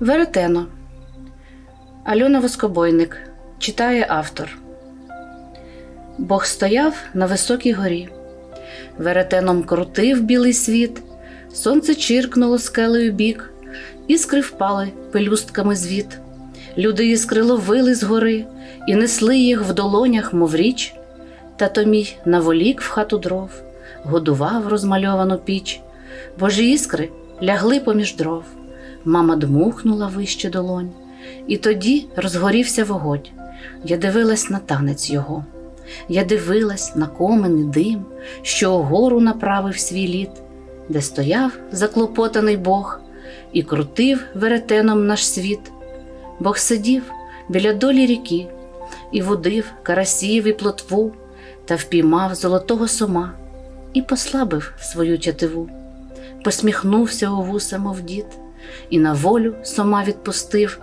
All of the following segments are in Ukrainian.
Веретено. Альона Воскобойник читає автор. Бог стояв на високій горі. Веретеном крутив білий світ, сонце чиркнуло скелею бік, іскри впали пелюстками звіт. Люди іскри ловили з гори і несли їх в долонях, мов річ. Тато мій наволік в хату дров, годував розмальовану піч, божі іскри лягли поміж дров. Мама дмухнула вище долонь, і тоді розгорівся вогонь. Я дивилась на танець його. Я дивилась на комен і дим, що угору направив свій лід, де стояв заклопотаний Бог і крутив веретеном наш світ. Бог сидів біля долі ріки і водив карасів і плотву, та впіймав золотого сома і послабив свою тятиву. Посміхнувся у вуса, мов дід, і на волю сома відпустив,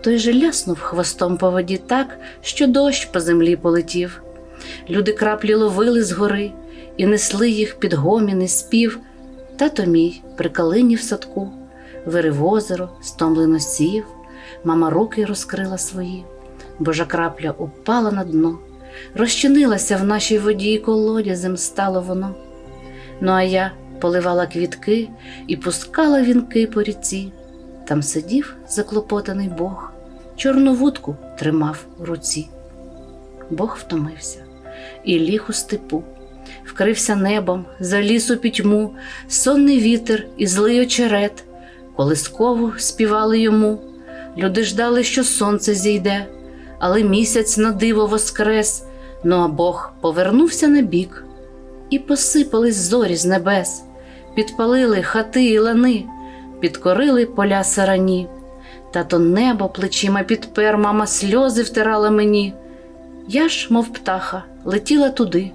той же ляснув хвостом по воді так, що дощ по землі полетів. Люди краплі ловили з гори і несли їх під гомін і спів. Тато мій при калині в садку, вирив озеро, стомлено сів, мама руки розкрила свої. Божа крапля упала на дно, розчинилася в нашій воді, і колодязем стало воно. Ну а я поливала квітки і пускала вінки по ріці. Там сидів заклопотаний Бог, чорну вудку тримав у руці. Бог втомився і ліг у степу, вкрився небом, заліз у пітьму, сонний вітер і злий очерет, колискову співали йому. Люди ждали, що сонце зійде, але місяць на диво воскрес. Ну а Бог повернувся на бік, і посипались зорі з небес, підпалили хати і лани, підкорили поля сарані. Тато небо плечима підпер, мама сльози втирала мені. Я ж, мов птаха, летіла туди,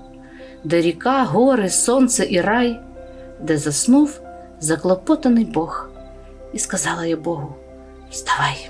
де ріка, гори, сонце і рай, де заснув заклопотаний Бог, і сказала я Богу: Вставай!